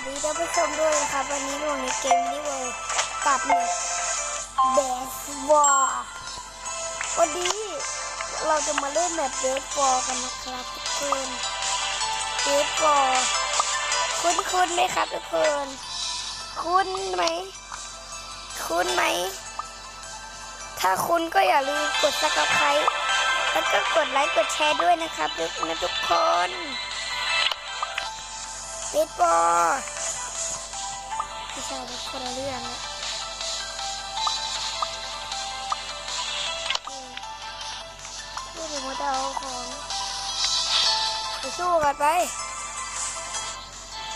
วัสดีท่านผู้ชมด้วยนะครับ วันนี้อยู่ในเกมนี้เลยกับเน็ตเบสบอลวันนี้เราจะมาเล่นแบบเบสบอลกันนะครับทุกคนเบสบอลคุ้นคุ้นไหมครับทุกคนคุ้นไหมคุ้นไหมถ้าคุณก็อย่าลืมกด subscribe แล้วก็กดไลค์กดแชร์ด้วยนะครับทุกนะทุกคน เบสบอไม่ใช่เป็นคนละเรื่องนะนี่ถึงว่าจะเอาของไปสู้กันไป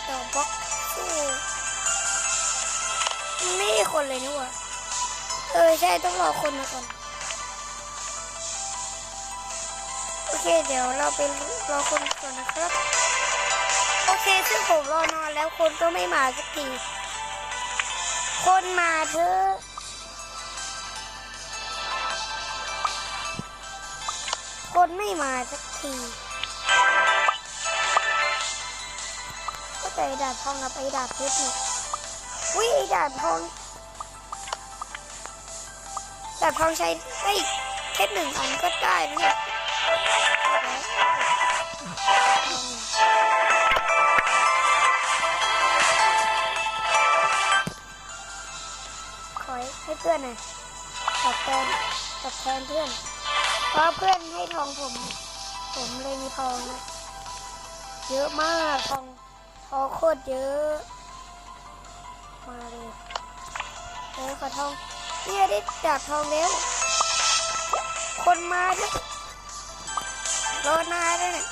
ต่อบล็อกสู้ไม่คนเลยนี่หว่าเออใช่ต้องรอคนมาก่อนโอเคเดี๋ยวเราไปรอคนก่อนนะครับ โอเคซึ่งผมรอนอนแล้วคนก็ไม่มาสักที คนมาเถอะคนไม่มาสักทีก็แต่ดาบทองกับไอ้ดาบเพชรเนี่ยวิไอ้ดาบทองดาบทองใช้ได้แค่หนึ่งอันก็ได้นะเนี่ย ให้เพื่อนหน่อยตอบแทนตอบแทนเพื่อน เพราะเพื่อนให้ทองผม ผมเลยมีทองนะ เยอะมากทองทองโคตรเยอะ มาเลยเออขอทองเนี่ยได้ดาบทองแล้ว คนมาด้วยรอนานแล้วเนี่ย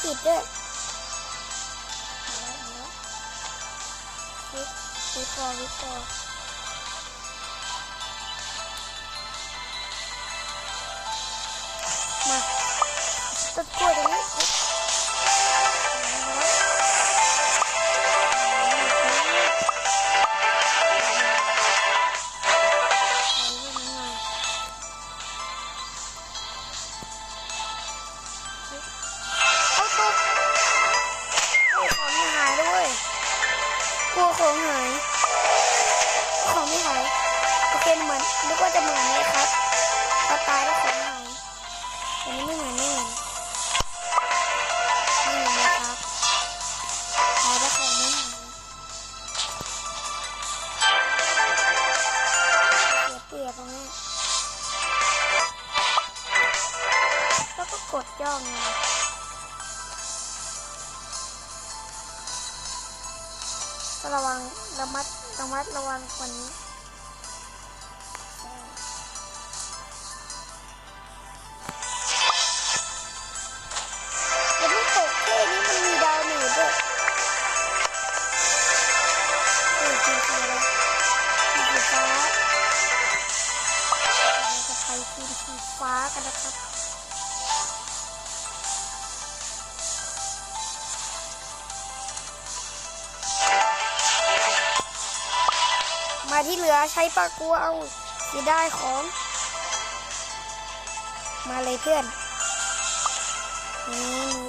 คนอังกฤษด้วยเอาแล้วเอาแล้ววิทวิทบอวิทบอ ระวังระมัดระมัดระวังกว่านี้ ที่เหลือใช้ปากัวเอาจะได้ของ มาเลยเพื่อนนี่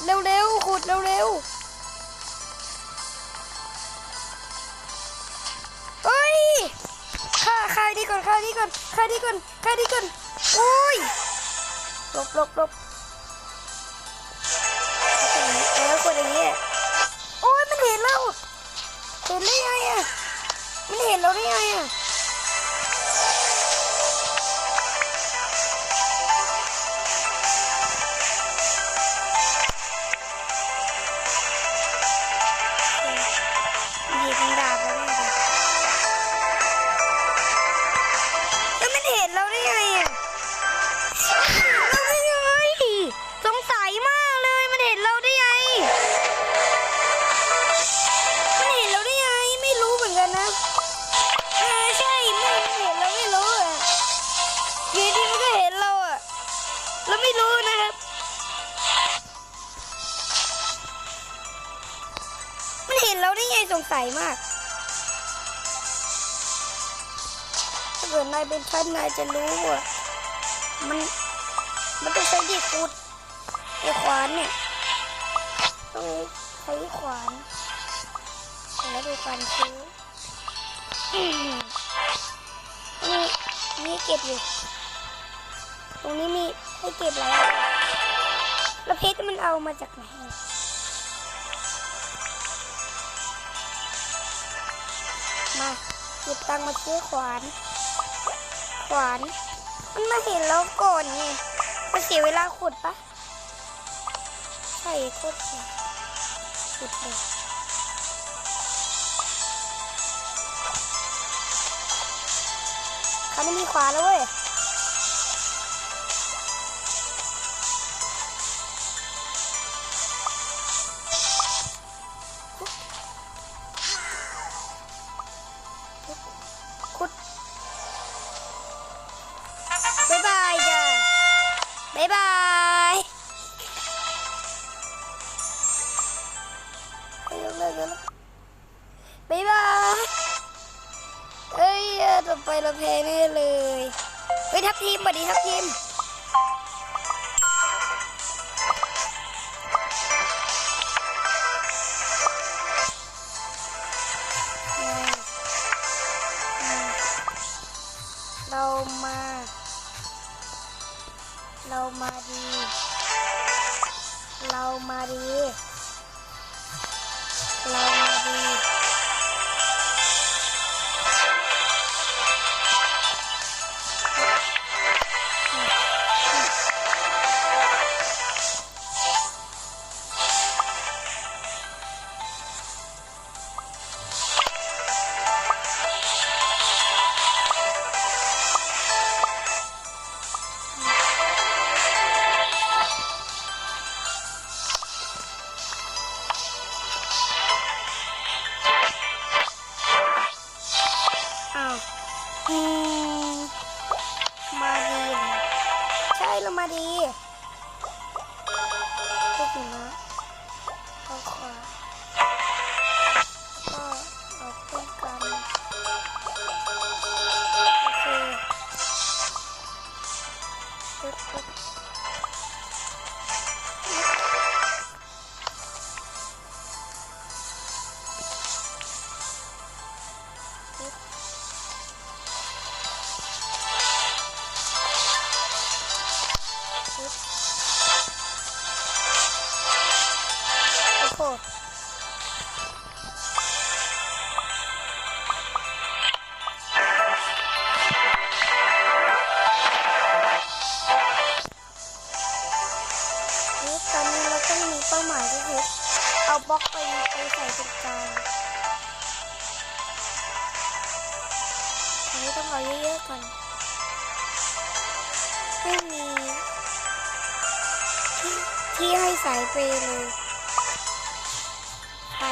ดเร็วๆ ขุดเร็วๆเอ้ยฆ่าฆ่าดีก่อนฆ่าดีก่อนฆ่าดีก่อนฆ่าดีก่อนโอ้ยหลบหลบหลบเออคนอย่างนี้โอ้ยมันเห็นเราเห็นได้ไงอะมันเห็นเราได้ไงอะ สงสัยมาก ถ้าเกิดนายเป็นฉันนายจะรู้ว่า มัน มันต้องใช้ดีขุดไอ้ขวานเนี่ย ต้องใช้ขวานแล้วดูการซื้อมนี่มีเก็บอยู่ ตรงนี้มีให้เก็บแล้วแล้วเพชรมันเอามาจากไหน หยิบตังมาซื้อขวาน ขวาน มันมาเห็นแล้วก่อนไงมาเสียเวลาขุดปะใช่โคตรเสียขุดเลยเขาไม่มีขวานแล้วเว้ย บายบายไปยกเลิกกันแล้วบายบายเอ้ยต่อไปเราแพ้แน่เลยเฮ้ยทับทีมสวัสดีทับทีม มาดี เรามาดี เรามาดี ใช่เรามาดีก็ถึงนะเอาขวา อาบล็อกไปไปใส่ตรงกลางอันนี้ต้องเอาเยอะๆก่อนไม่มีที่ที่ให้สายเปย์เลยไป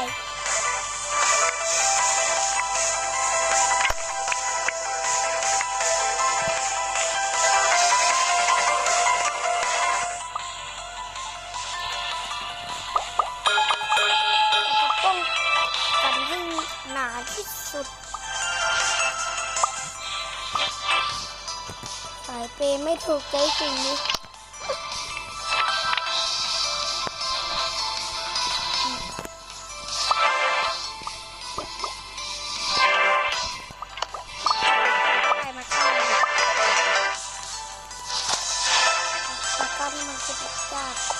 เปไม่ถูกใจสิ่งนี้ได้มาเข้าเลยมาเข้าที่มันจะติดยาก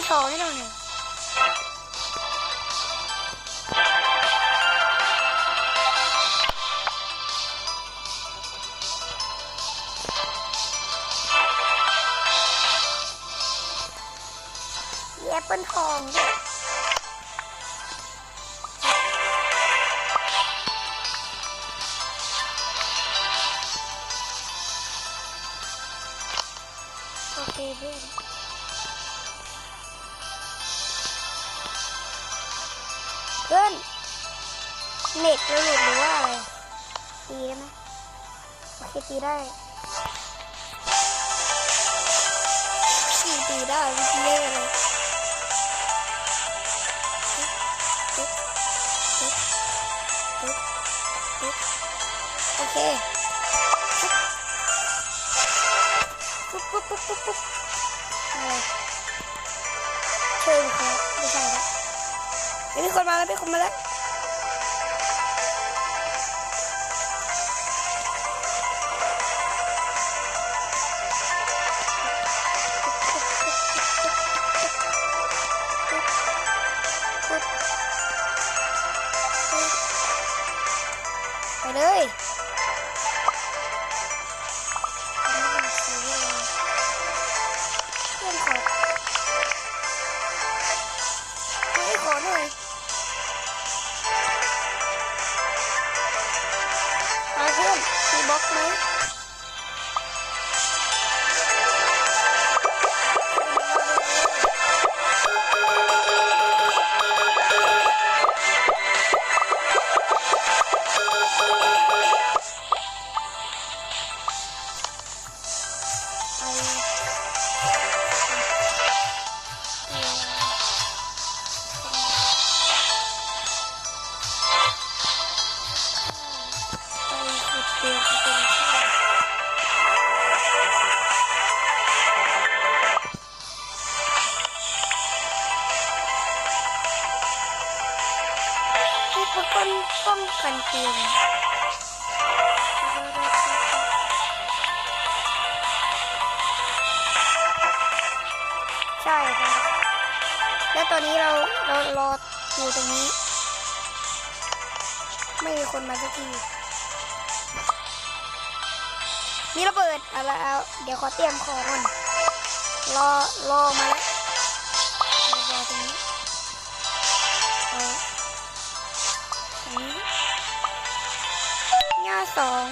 ปิดต่ให้เราหน่ยแอปเปิลทองด้วยโอเคเพื่อน เพื่อนเน็ตเราหลุดหรือว่าอะไรตีได้ไหมโอเคตีได้ตีตีได้เมื่อกี้เลยโอเคปุ๊บปุ๊บปุ๊บปุ๊บปุ๊บเชิญครับ มีคนมาแล้วมีคนมาแล้ว ใช่ครับ แล้วตอนนี้เราเรารออยู่ตรงนี้ ไม่มีคนมาสักทีมีระเบิดเอะไรเอาเดี๋ยวขอเตรียมของก่อนรอรอมาแล้วรอตรงนี้เออตรงนี้หญ้าสอง